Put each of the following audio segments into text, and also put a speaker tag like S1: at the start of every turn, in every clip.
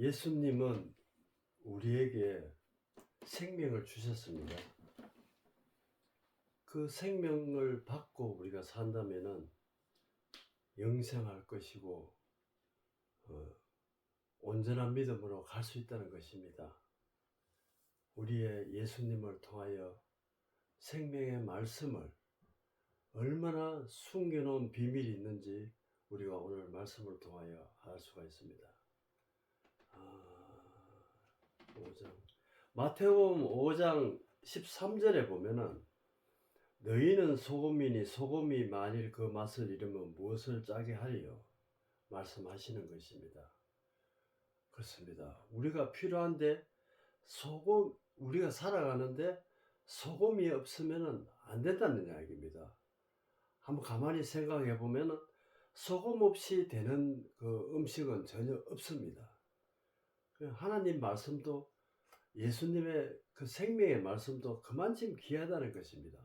S1: 예수님은 우리에게 생명을 주셨습니다. 그 생명을 받고 우리가 산다면은 영생할 것이고 어, 온전한 믿음으로 갈 수 있다는 것입니다. 우리의 예수님을 통하여 생명의 말씀을 얼마나 숨겨놓은 비밀이 있는지 우리가 오늘 말씀을 통하여 알 수가 있습니다. 아, 5장. 마태복음 5장 13절에 보면은 너희는 소금이니 소금이 만일 그 맛을 잃으면 무엇을 짜게 하리요? 말씀하시는 것입니다. 그렇습니다. 우리가 필요한데 소금 우리가 살아가는데 소금이 없으면은 안 된다는 이야기입니다. 한번 가만히 생각해 보면은 소금 없이 되는 그 음식은 전혀 없습니다. 그냥 하나님 말씀도 예수님의 그 생명의 말씀도 그만큼 귀하다는 것입니다.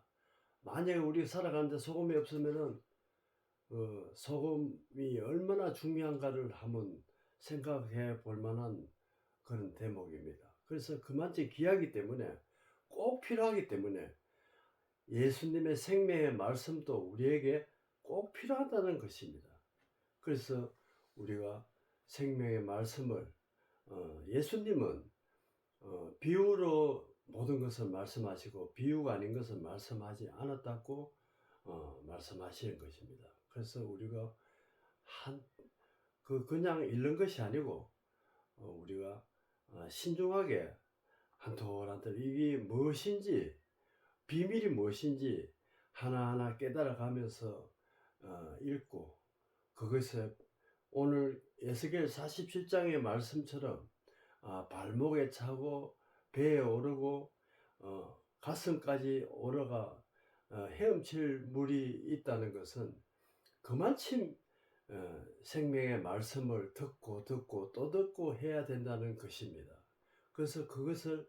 S1: 만약에 우리 살아가는데 소금이 없으면은 어, 소금이 얼마나 중요한가를 한번 생각해 볼 만한 그런 대목입니다. 그래서 그만큼 귀하기 때문에 꼭 필요하기 때문에 예수님의 생명의 말씀도 우리에게 꼭 필요하다는 것입니다. 그래서 우리가 생명의 말씀을 어, 예수님은 어, 비유로 모든 것을 말씀하시고 비유가 아닌 것을 말씀하지 않았다고 어, 말씀하시는 것입니다. 그래서 우리가 한 그 그냥 읽는 것이 아니고 어, 우리가 어, 신중하게 한톨한톨 이게 무엇인지 비밀이 무엇인지 하나하나 깨달아가면서 어, 읽고 그것을 오늘 에스겔 47장의 말씀처럼 아, 발목에 차고 배에 오르고 어, 가슴까지 오르가 어, 헤엄칠 물이 있다는 것은 그만큼 어, 생명의 말씀을 듣고 듣고 또 듣고 해야 된다는 것입니다. 그래서 그것을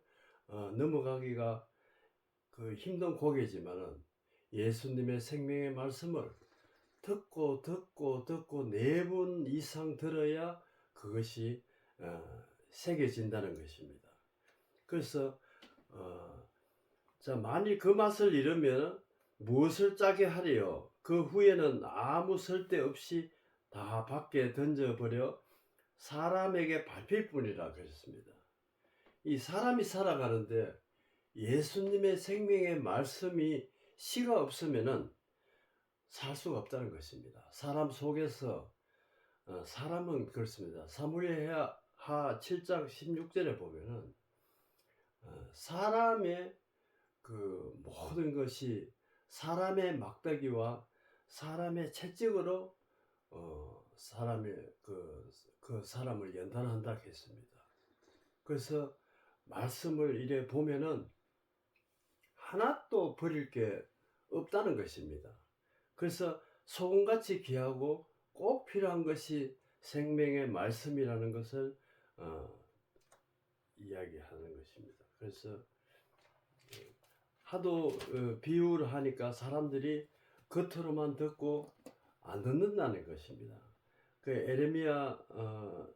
S1: 어, 넘어가기가 그 힘든 고개지만은 예수님의 생명의 말씀을 듣고 듣고 듣고 네 번 이상 들어야 그것이 어, 새겨진다는 것입니다. 그래서 어, 자 만일 그 맛을 잃으면 무엇을 짜게 하리요? 그 후에는 아무 쓸데없이 다 밖에 던져버려 사람에게 밟힐 뿐이라 그랬습니다. 이 사람이 살아가는데 예수님의 생명의 말씀이 씨가 없으면은 살 수가 없다는 것입니다. 사람 속에서 어, 사람은 그렇습니다. 사무엘하 7장 16절에 보면은 어, 사람의 그 모든 것이 사람의 막대기와 사람의 채찍으로 어, 사람의 그, 그 사람을 연단한다 했습니다. 그래서 말씀을 이래 보면은 하나도 버릴 게 없다는 것입니다. 그래서 소금같이 귀하고 꼭 필요한 것이 생명의 말씀이라는 것을 어, 이야기하는 것입니다. 그래서 어, 하도 어, 비유를 하니까 사람들이 겉으로만 듣고 안 듣는다는 것입니다. 그 에레미야 어,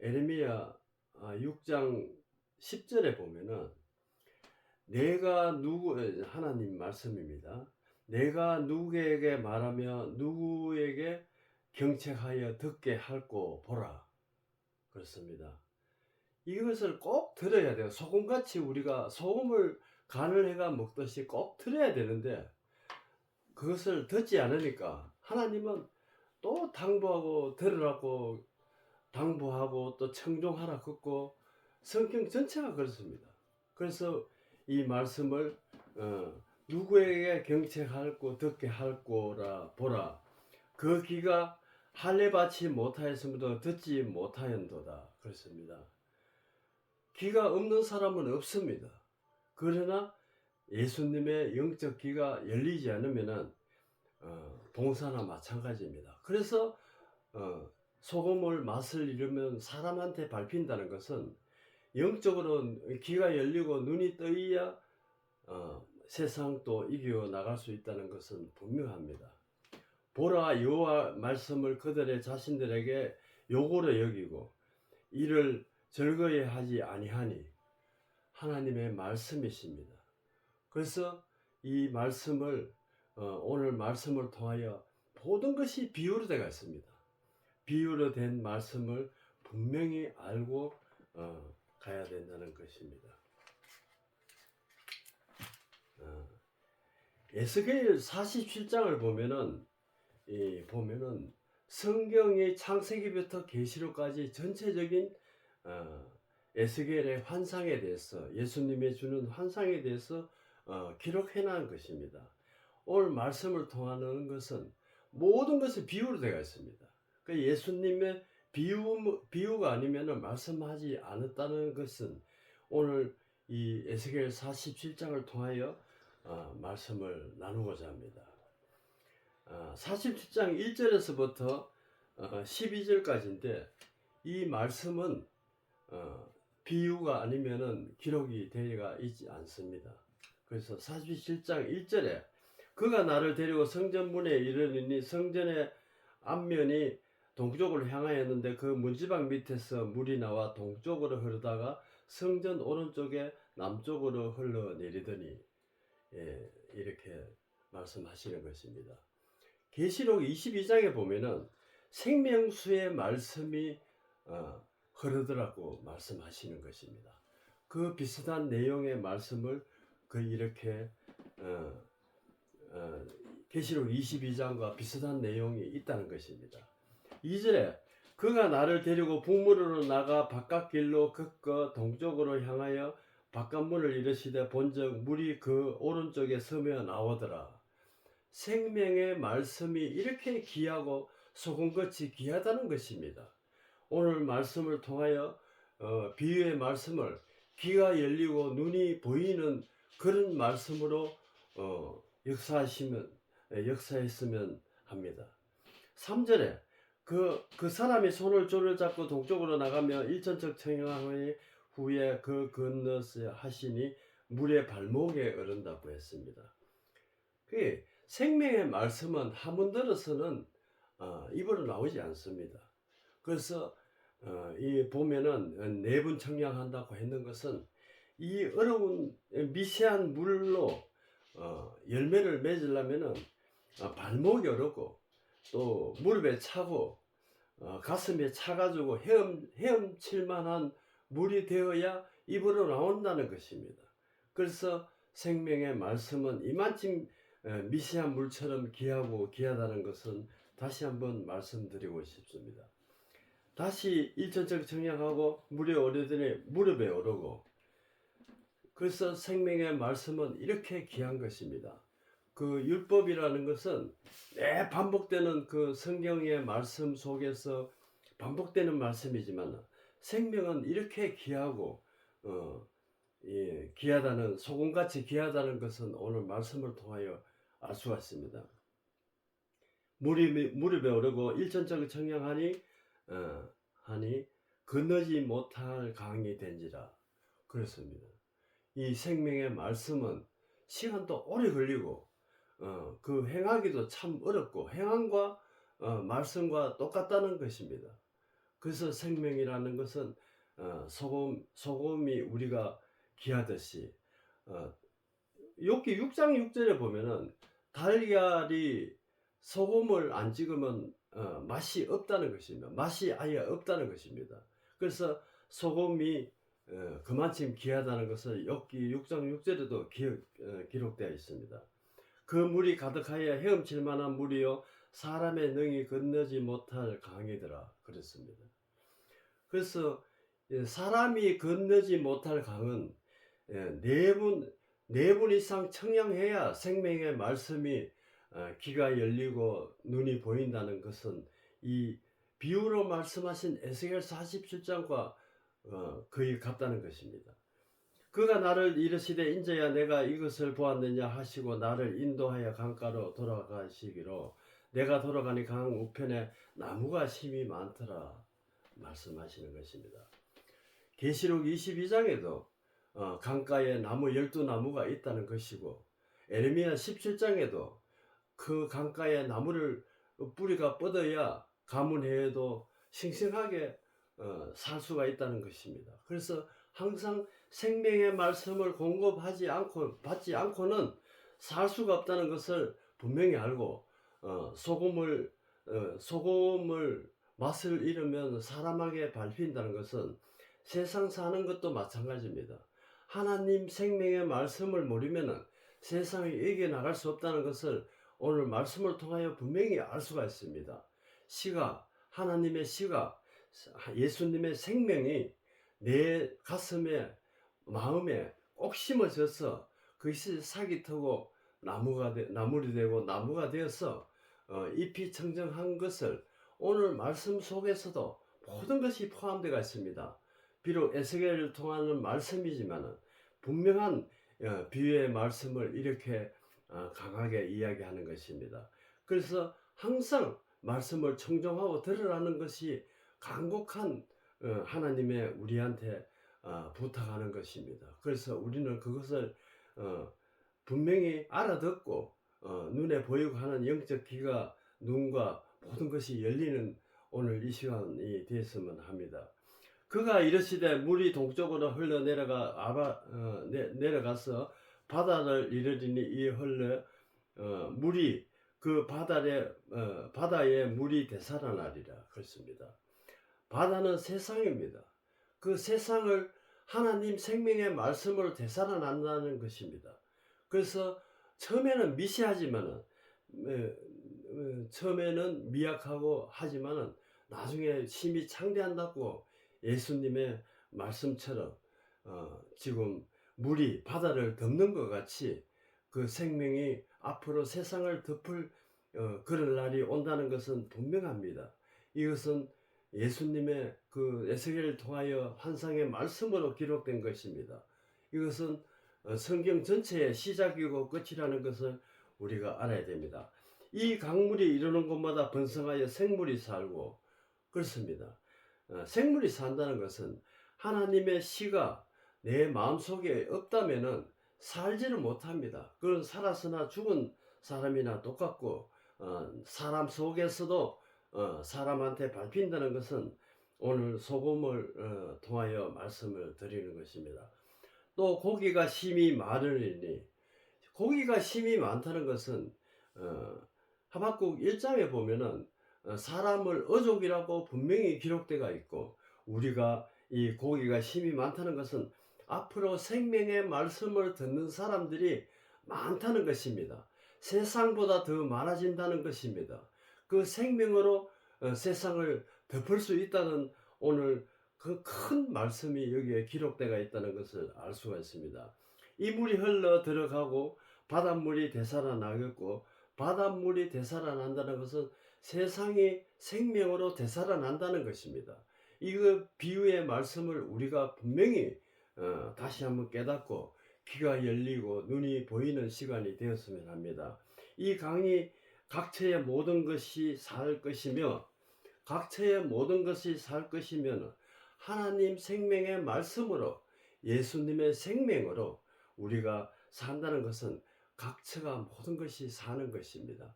S1: 에레미야 6장 10절에 보면은 내가 누구 하나님 말씀입니다. 내가 누구에게 말하며 누구에게 경책하여 듣게 할고 보라. 그렇습니다. 이것을 꼭 들어야 돼요. 소금같이 우리가 소금을 간을 해가 먹듯이 꼭 들어야 되는데 그것을 듣지 않으니까 하나님은 또 당부하고 들으라고 당부하고 또 청종하라 긋고 성경 전체가 그렇습니다. 그래서 이 말씀을 어, 누구에게 경책할고 듣게 할고라 보라 그 귀가 할례 받지 못하였으므로 듣지 못하였도다 그렇습니다. 귀가 없는 사람은 없습니다. 그러나 예수님의 영적 귀가 열리지 않으면은 어, 봉사나 마찬가지입니다. 그래서 어, 소금을 맛을 잃으면 사람한테 밟힌다는 것은 영적으로 귀가 열리고 눈이 떠야 어, 세상도 이겨 나갈 수 있다는 것은 분명합니다. 보라 여호와 말씀을 그들의 자신들에게 요구로 여기고 이를 즐거이 하지 아니하니 하나님의 말씀이십니다. 그래서 이 말씀을 어, 오늘 말씀을 통하여 모든 것이 비유로 되어 있습니다. 비유로 된 말씀을 분명히 알고 어, 가야 된다는 것입니다. 어, 에스겔 47장을 보면은 이 보면은 성경의 창세기부터 계시록까지 전체적인 어, 에스겔의 환상에 대해서 예수님의 주는 환상에 대해서 어, 기록해 놓은 것입니다. 오늘 말씀을 통하는 것은 모든 것이 비유로 되어 있습니다. 그 예수님의 비유 비유가 아니면은 말씀하지 않았다는 것은 오늘 이 에스겔 47장을 통하여 어, 말씀을 나누고자 합니다. 어, 47장 1절에서부터 어, 12절까지인데 이 말씀은 어, 비유가 아니면은 기록이 되어가 있지 않습니다. 그래서 47장 1절에 그가 나를 데리고 성전 문에 이르니 성전의 앞면이 동쪽으로 향하였는데 그 문지방 밑에서 물이 나와 동쪽으로 흐르다가 성전 오른쪽에 남쪽으로 흘러내리더니 예, 이렇게 말씀하시는 것입니다. 계시록 22장에 보면은 생명수의 말씀이 어, 흐르더라고 말씀하시는 것입니다. 그 비슷한 내용의 말씀을 그 이렇게 어, 어, 계시록 22장과 비슷한 내용이 있다는 것입니다. 2절에 그가 나를 데리고 북문으로 나가 바깥길로 걷고 동쪽으로 향하여 바깥문을 이르시되 본적 물이 그 오른쪽에 서며 나오더라. 생명의 말씀이 이렇게 귀하고 소금같이 귀하다는 것입니다. 오늘 말씀을 통하여 어, 비유의 말씀을 귀가 열리고 눈이 보이는 그런 말씀으로 어, 역사하시면 예, 역사했으면 합니다. 3절에 그, 그 사람이 손을 조를 잡고 동쪽으로 나가며 일천척 청양하니 후에 그 건너서 하시니 물의 발목에 오른다고 했습니다. 그 생명의 말씀은 한번 들어서는 어, 입으로 나오지 않습니다. 그래서 어, 이 보면은 네분 청량한다고 했는 것은 이 어려운 미세한 물로 어, 열매를 맺으려면은 어, 발목이 어렵고 또 무릎에 차고 어, 가슴에 차가지고 헤엄 헤엄칠 만한 물이 되어야 입으로 나온다는 것입니다. 그래서 생명의 말씀은 이만큼 어, 미세한 물처럼 귀하고 귀하다는 것은 다시 한번 말씀드리고 싶습니다. 다시 일천적 청량하고 물에 오르더니 무릎에 오르고 그래서 생명의 말씀은 이렇게 귀한 것입니다. 그 율법이라는 것은 매 반복되는 그 성경의 말씀 속에서 반복되는 말씀이지만 생명은 이렇게 귀하고 어, 예, 귀하다는 소금같이 귀하다는 것은 오늘 말씀을 통하여 알 수가 있습니다. 무릎이, 무릎에 오르고 일천적을 청량하니 어, 하니 건너지 못할 강이 된지라 그렇습니다. 이 생명의 말씀은 시간도 오래 걸리고 어, 그 행하기도 참 어렵고 행함과 어, 말씀과 똑같다는 것입니다. 그래서 생명이라는 것은 어, 소금 소금이 우리가 귀하듯이 어, 욥기 6장 6절에 보면은 달걀이 소금을 안 찍으면 어, 맛이 없다는 것입니다. 맛이 아예 없다는 것입니다. 그래서 소금이 어, 그만큼 귀하다는 것을 욥기 6장 6절에도 기억, 어, 기록되어 있습니다. 그 물이 가득하여 헤엄칠 만한 물이요 사람의 능히 건너지 못할 강이더라 그랬습니다. 그래서 예, 사람이 건너지 못할 강은 네분 네분 이상 청량해야 생명의 말씀이 어, 귀가 열리고 눈이 보인다는 것은 이 비유로 말씀하신 에스겔 47장과 어, 거의 같다는 것입니다. 그가 나를 이르시되 인자야 내가 이것을 보았느냐 하시고 나를 인도하여 강가로 돌아가시기로 내가 돌아가니 강 우편에 나무가 심이 많더라 말씀하시는 것입니다. 계시록 22장에도 어, 강가에 나무 열두 나무가 있다는 것이고 에레미야 17장에도 그 강가에 나무를 뿌리가 뻗어야 가문해에도 싱싱하게 어, 살 수가 있다는 것입니다. 그래서 항상 생명의 말씀을 공급하지 않고 받지 않고는 살 수가 없다는 것을 분명히 알고 어, 소금을 어, 소금을 맛을 잃으면 사람에게 밟힌다는 것은 세상 사는 것도 마찬가지입니다. 하나님 생명의 말씀을 모르면은 세상에 이겨 나갈 수 없다는 것을 오늘 말씀을 통하여 분명히 알 수가 있습니다. 시가 하나님의 시가 예수님의 생명이 내 가슴에 마음에 꼭 심어져서 그것이 sak이 트고 나무가 되, 나물이 되고 나무가 되어서 어, 잎이 청정한 것을 오늘 말씀 속에서도 모든 것이 포함되어 있습니다. 비록 에스겔을 통하는 말씀이지만 분명한 어, 비유의 말씀을 이렇게 어, 강하게 이야기하는 것입니다. 그래서 항상 말씀을 청정하고 들으라는 것이 간곡한 어, 하나님의 우리한테 어, 부탁하는 것입니다. 그래서 우리는 그것을 어, 분명히 알아듣고 어, 눈에 보이고 하는 영적 귀가 눈과 모든 것이 열리는 오늘 이 시간이 되었으면 합니다. 그가 이르시되 물이 동쪽으로 흘러 내려가 아바 어, 내, 내려가서 바다를 이르리니 이 흘러 어, 물이 그 바다에 어, 바다에 물이 되살아나리라 그렇습니다. 바다는 세상입니다. 그 세상을 하나님 생명의 말씀으로 되살아난다는 것입니다. 그래서 처음에는 에, 처음에는 미약하고 하지만은 나중에 힘이 창대한다고 예수님의 말씀처럼 어, 지금 물이 바다를 덮는 것 같이 그 생명이 앞으로 세상을 덮을 어, 그런 날이 온다는 것은 분명합니다. 이것은 예수님의 그 에스겔을 통하여 환상의 말씀으로 기록된 것입니다. 이것은 어, 성경 전체의 시작이고 끝이라는 것을 우리가 알아야 됩니다. 이 강물이 이르는 곳마다 번성하여 생물이 살고 그렇습니다. 어, 생물이 산다는 것은 하나님의 시가 내 마음속에 없다면은 살지를 못합니다. 그건 살았으나 죽은 사람이나 똑같고 어, 사람 속에서도 어, 사람한테 밟힌다는 것은 오늘 소금을 어, 통하여 말씀을 드리는 것입니다. 또 고기가 심이 많으니 고기가 심이 많다는 것은 어, 하박국 1장에 보면은 어, 사람을 어족이라고 분명히 기록되어 있고 우리가 이 고기가 심이 많다는 것은 앞으로 생명의 말씀을 듣는 사람들이 많다는 것입니다. 세상보다 더 많아진다는 것입니다. 그 생명으로 어, 세상을 덮을 수 있다는 오늘 그 큰 말씀이 여기에 기록되어 있다는 것을 알 수가 있습니다. 이 물이 흘러 들어가고 바닷물이 되살아나겠고 바닷물이 되살아난다는 것은 세상이 생명으로 되살아난다는 것입니다. 이거 비유의 말씀을 우리가 분명히 어, 다시 한번 깨닫고 귀가 열리고 눈이 보이는 시간이 되었으면 합니다. 이 강이 각처의 모든 것이 살 것이며 각처의 모든 것이 살 것이면 하나님 생명의 말씀으로 예수님의 생명으로 우리가 산다는 것은 각처가 모든 것이 사는 것입니다.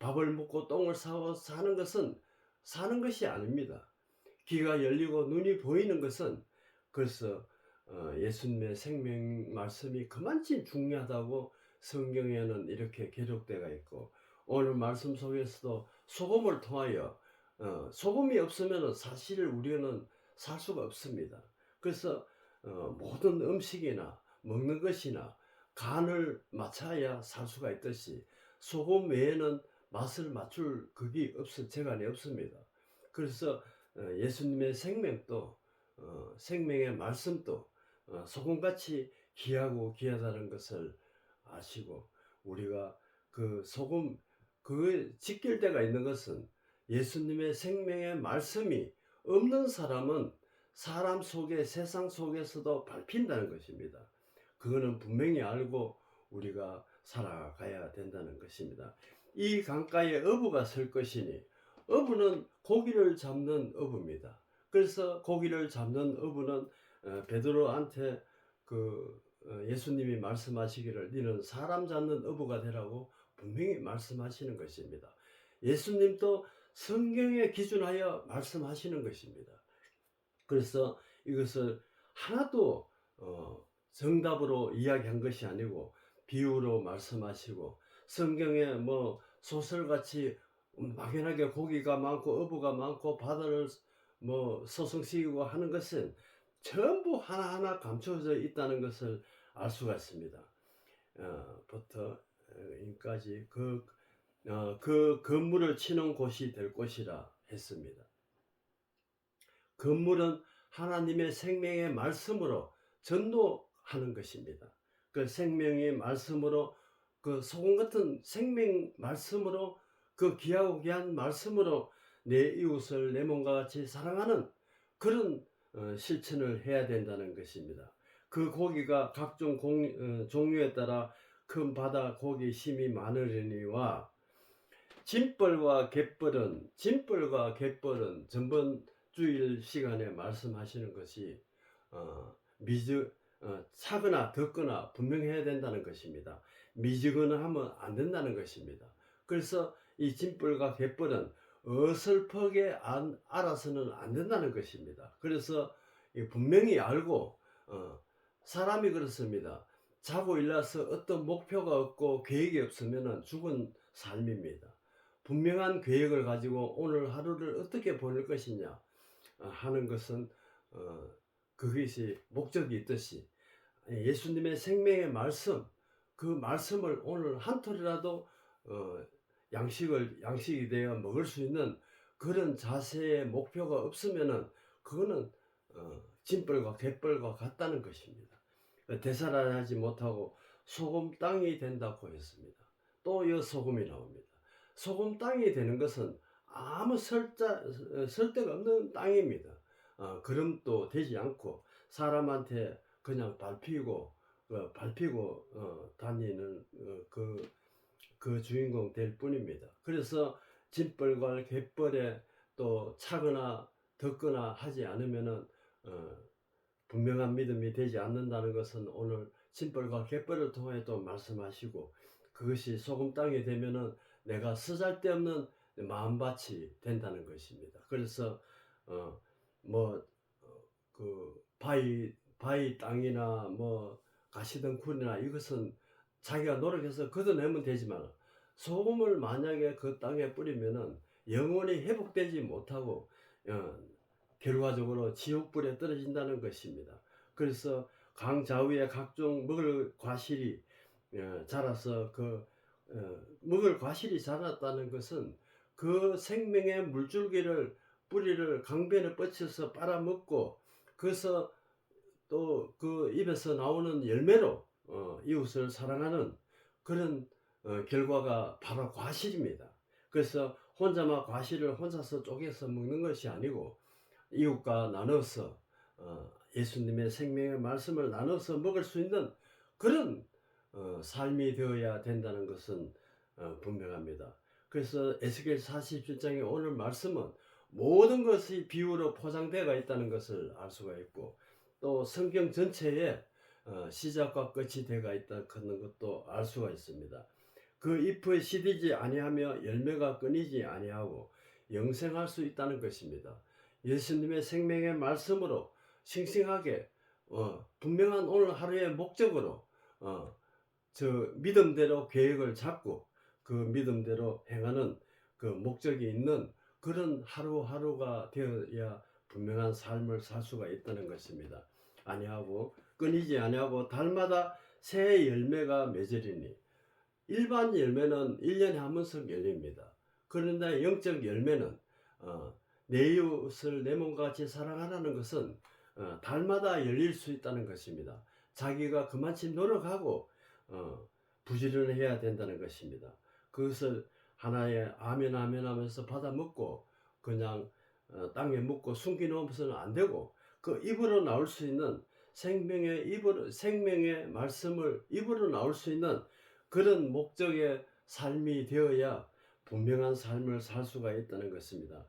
S1: 밥을 먹고 똥을 싸고 사는 것은 사는 것이 아닙니다. 귀가 열리고 눈이 보이는 것은 그래서 어, 예수님의 생명 말씀이 그만큼 중요하다고 성경에는 이렇게 기록되어 있고 오늘 말씀 속에서도 소금을 통하여 어, 소금이 없으면 사실 우리는 살 수가 없습니다. 그래서 어, 모든 음식이나 먹는 것이나 간을 맞춰야 살 수가 있듯이 소금 외에는 맛을 맞출 그게 없어 재간이 없습니다. 그래서 어, 예수님의 생명도 어, 생명의 말씀도 어, 소금같이 귀하고 귀하다는 것을 아시고 우리가 그 소금 그 직결대가 있는 것은 예수님의 생명의 말씀이 없는 사람은 사람 속에 세상 속에서도 밟힌다는 것입니다. 그거는 분명히 알고 우리가 살아가야 된다는 것입니다. 이 강가에 어부가 설 것이니 어부는 고기를 잡는 어부입니다. 그래서 고기를 잡는 어부는 어, 베드로한테 그 어, 예수님이 말씀하시기를 너는 사람 잡는 어부가 되라고 분명히 말씀하시는 것입니다. 예수님도 성경에 기준하여 말씀하시는 것입니다. 그래서 이것을 하나도 어, 정답으로 이야기한 것이 아니고 비유로 말씀하시고 성경에 뭐 소설같이 막연하게 고기가 많고 어부가 많고 바다를 뭐 소성시키고 하는 것은 전부 하나하나 감춰져 있다는 것을 알 수가 있습니다. 어, 부터 인까지 그, 어, 그 건물을 치는 곳이 될 것이라 했습니다. 건물은 하나님의 생명의 말씀으로 전도하는 것입니다. 그 생명의 말씀으로 그 소금 같은 생명 말씀으로 그 귀하고 귀한 말씀으로 내 이웃을 내 몸과 같이 사랑하는 그런 어, 실천을 해야 된다는 것입니다. 그 고기가 각종 공, 어, 종류에 따라 큰 바다 고기 힘이 많으려니와 짐벌과 갯벌은 짐벌과 갯벌은 전번 주일 시간에 말씀하시는 것이 어, 미즈 어, 차거나 덥거나 분명해야 된다는 것입니다. 미지거나 하면 안 된다는 것입니다. 그래서 이 짐벌과 갯벌은 어설프게 안, 알아서는 안 된다는 것입니다. 그래서 이 분명히 알고 어, 사람이 그렇습니다. 자고 일어나서 어떤 목표가 없고 계획이 없으면 죽은 삶입니다. 분명한 계획을 가지고 오늘 하루를 어떻게 보낼 것이냐 어, 하는 것은 어, 그것이 목적이 있듯이 예수님의 생명의 말씀 그 말씀을 오늘 한 톨이라도 어, 양식을 양식이 되어 먹을 수 있는 그런 자세의 목표가 없으면은 그거는 어, 짐벌과 갯벌과 같다는 것입니다. 대사라하지 못하고 소금 땅이 된다고 했습니다. 또 이 소금이 나옵니다. 소금 땅이 되는 것은 아무 설자, 설데가 없는 땅입니다. 어, 그럼도 되지 않고 사람한테 그냥 밟히고 어, 밟히고 어, 다니는 어, 그, 그 주인공 될 뿐입니다. 그래서 짐벌과 갯벌에 또 차거나 덮거나 하지 않으면은 어, 분명한 믿음이 되지 않는다는 것은 오늘 짐벌과 갯벌을 통해 또 말씀하시고 그것이 소금 땅이 되면은 내가 쓰잘데없는 마음밭이 된다는 것입니다. 그래서 어 뭐그 바위 바위 땅이나 뭐 가시덩굴이나 이것은 자기가 노력해서 걷어내면 되지만 소금을 만약에 그 땅에 뿌리면은 영원히 회복되지 못하고 어, 결과적으로 지옥불에 떨어진다는 것입니다. 그래서 강 좌우에 각종 먹을 과실이 어, 자라서 그 어, 먹을 과실이 자랐다는 것은 그 생명의 물줄기를 뿌리를 강변에 뻗쳐서 빨아먹고 그래서 또 그 입에서 나오는 열매로 어, 이웃을 사랑하는 그런 어, 결과가 바로 과실입니다. 그래서 혼자만 과실을 혼자서 쪼개서 먹는 것이 아니고 이웃과 나눠서 어, 예수님의 생명의 말씀을 나눠서 먹을 수 있는 그런 어, 삶이 되어야 된다는 것은 어, 분명합니다. 그래서 에스겔 47장의 오늘 말씀은 모든 것이 비유로 포장되어 있다는 것을 알 수가 있고 또 성경 전체에 어, 시작과 끝이 되어 있다는 것도 알 수가 있습니다. 그 잎을 시디지 아니하며 열매가 끊이지 아니하고 영생할 수 있다는 것입니다. 예수님의 생명의 말씀으로 싱싱하게 어, 분명한 오늘 하루의 목적으로 어, 저 믿음대로 계획을 잡고 그 믿음대로 행하는 그 목적이 있는 그런 하루하루가 되어야 분명한 삶을 살 수가 있다는 것입니다. 아니하고 끊이지 아니하고 달마다 새 열매가 맺으리니 일반 열매는 1년에 한 번씩 열립니다. 그런데 영적 열매는 어, 내 이웃을 내 몸과 같이 사랑하라는 것은 어, 달마다 열릴 수 있다는 것입니다. 자기가 그만큼 노력하고 어, 부지런해야 된다는 것입니다. 그것을 하나의 아멘 아멘 하면서 받아 먹고 그냥 어, 땅에 묻고 숨기 놓으면서는 안 되고 그 입으로 나올 수 있는 생명의 입으로 생명의 말씀을 입으로 나올 수 있는 그런 목적의 삶이 되어야 분명한 삶을 살 수가 있다는 것입니다.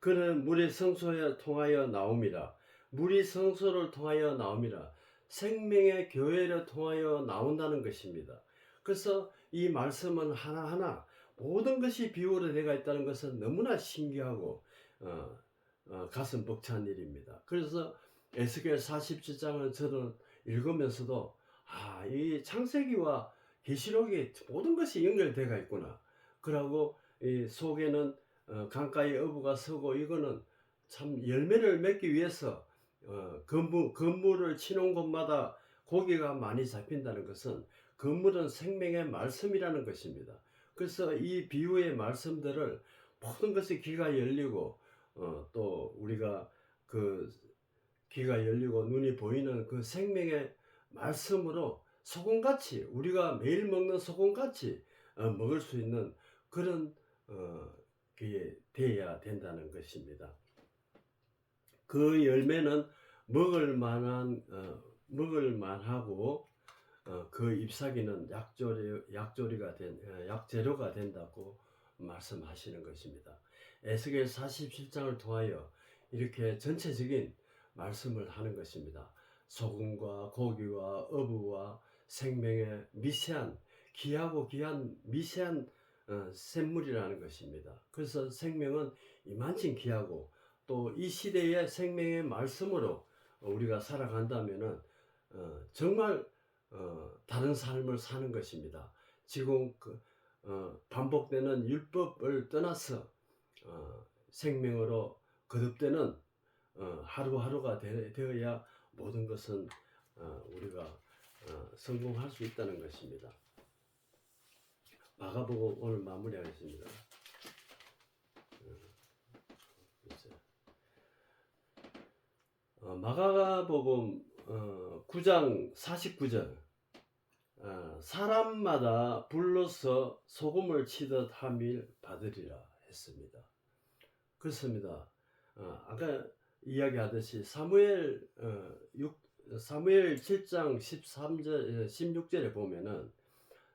S1: 그는 물의 성소에 통하여 나옵니다. 물이 성소를 통하여 나옵니다. 생명의 교회를 통하여 나온다는 것입니다. 그래서 이 말씀은 하나하나 모든 것이 비유로 되어 있다는 것은 너무나 신기하고 어, 어, 가슴 벅찬 일입니다. 그래서 에스겔 47장을 저는 읽으면서도 아, 이 창세기와 계시록이 모든 것이 연결되어 있구나. 그러고 이 속에는 어, 강가에 어부가 서고 이거는 참 열매를 맺기 위해서 어, 건물, 건물을 치는 곳마다 고기가 많이 잡힌다는 것은 건물은 생명의 말씀이라는 것입니다. 그래서 이 비유의 말씀들을 모든 것이 귀가 열리고 어, 또 우리가 그 귀가 열리고 눈이 보이는 그 생명의 말씀으로 소금같이 우리가 매일 먹는 소금같이 어, 먹을 수 있는 그런 어, 게 되어야 된다는 것입니다. 그 열매는 먹을 만한 어, 먹을 만하고 어, 그 잎사귀는 약조리 약조리가 된 어, 약재료가 된다고 말씀하시는 것입니다. 에스겔 47장을 통하여 이렇게 전체적인 말씀을 하는 것입니다. 소금과 고기와 어부와 생명의 미세한 귀하고 귀한 미세한 어, 샘물이라는 것입니다. 그래서 생명은 이만큼 귀하고 또 이 시대의 생명의 말씀으로 우리가 살아간다면은 어, 정말 어, 다른 삶을 사는 것입니다. 지금 그, 어, 반복되는 율법을 떠나서 어, 생명으로 거듭되는 어, 하루하루가 되, 되어야 모든 것은 어, 우리가 어, 성공할 수 있다는 것입니다. 마가복음 오늘 마무리하겠습니다. 어, 마가복음 어, 9장 49절 어, 사람마다 불러서 소금을 치듯 함일 받으리라 했습니다. 그렇습니다. 어, 아까 이야기하듯이 사무엘 어, 6, 사무엘 7장 13절 16절에 보면은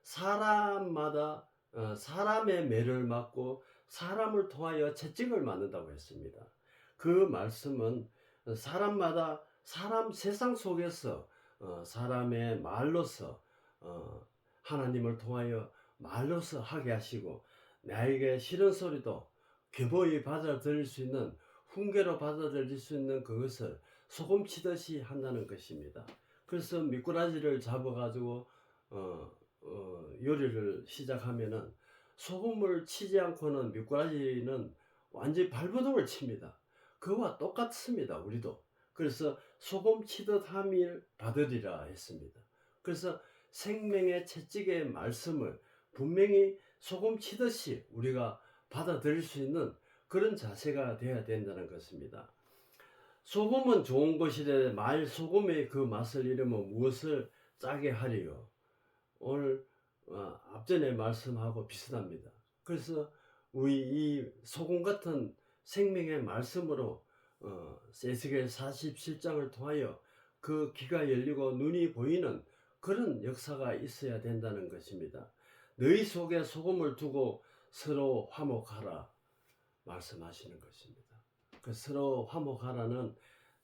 S1: 사람마다 어, 사람의 매를 맞고 사람을 통하여 채찍을 맞는다고 했습니다. 그 말씀은 사람마다 사람 세상 속에서 어, 사람의 말로서 어, 하나님을 통하여 말로서 하게 하시고 나에게 싫은 소리도 교보히 받아들일 수 있는 훈계로 받아들일 수 있는 그것을 소금 치듯이 한다는 것입니다. 그래서 미꾸라지를 잡아가지고 어, 어, 요리를 시작하면은 소금을 치지 않고는 미꾸라지는 완전히 발버둥을 칩니다. 그와 똑같습니다. 우리도. 그래서 소금 치듯 함일 받으리라 했습니다. 그래서 생명의 채찍의 말씀을 분명히 소금 치듯이 우리가 받아들일 수 있는 그런 자세가 되어야 된다는 것입니다. 소금은 좋은 것이되 말 소금의 그 맛을 잃으면 무엇을 짜게 하리요. 오늘 어, 앞전에 말씀하고 비슷합니다. 그래서 우리 이 소금 같은 생명의 말씀으로 어, 에스겔 47장을 통하여 그 귀가 열리고 눈이 보이는 그런 역사가 있어야 된다는 것입니다. 너희 속에 소금을 두고 서로 화목하라 말씀하시는 것입니다. 그 서로 화목하라는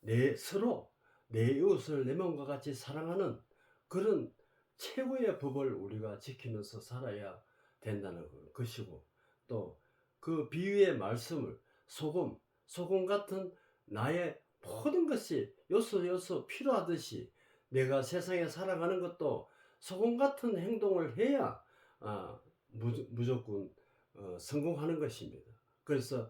S1: 내 서로 내 이웃을 내 몸과 같이 사랑하는 그런 최고의 법을 우리가 지키면서 살아야 된다는 것이고 또 그 비유의 말씀을 소금 소금 같은 나의 모든 것이 요소 요소 필요하듯이 내가 세상에 살아가는 것도 소금 같은 행동을 해야 아, 무조건 어, 성공하는 것입니다. 그래서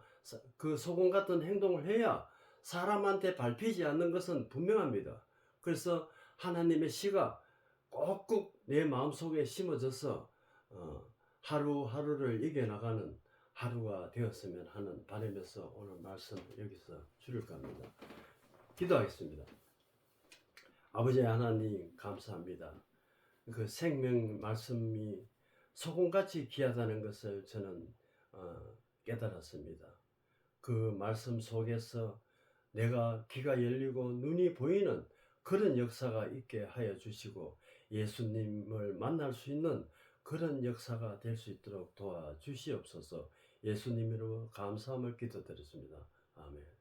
S1: 그 소금 같은 행동을 해야 사람한테 밟히지 않는 것은 분명합니다. 그래서 하나님의 시가 꼭꼭 내 마음속에 심어져서 어, 하루하루를 이겨나가는 하루가 되었으면 하는 바람에서 오늘 말씀 여기서 줄일까 합니다. 기도하겠습니다. 아버지 하나님 감사합니다. 그 생명 말씀이 소금같이 귀하다는 것을 저는 어, 깨달았습니다. 그 말씀 속에서 내가 귀가 열리고 눈이 보이는 그런 역사가 있게 하여 주시고 예수님을 만날 수 있는 그런 역사가 될 수 있도록 도와주시옵소서 예수님으로 감사함을 기도드렸습니다. 아멘.